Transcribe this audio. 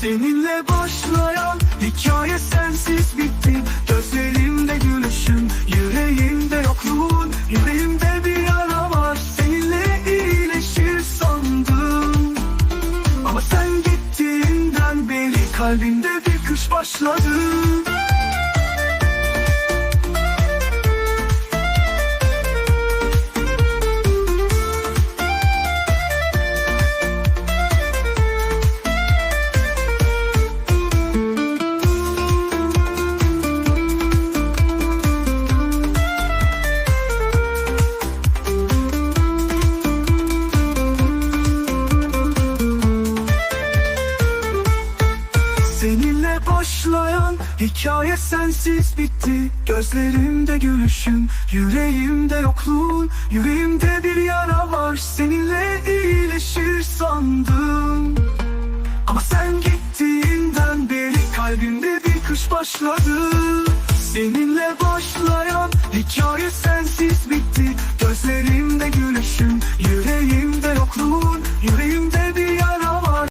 Seninle başlayan hikaye sensiz bitti. Gözlerimde gülüşün, yüreğimde yokluğun Yüreğimde bir yara var, seninle iyileşir sandım. Ama sen gittiğinden beri kalbimde bir kış başladı Seninle başlayan hikaye sensiz bitti. Gözlerimde gülüşün, yüreğimde yokluğun Yüreğimde bir yara var, seninle iyileşir sandım. Ama sen gittiğinden beri kalbimde bir kış başladı. Seninle başlayan hikaye sensiz bitti. Gözlerim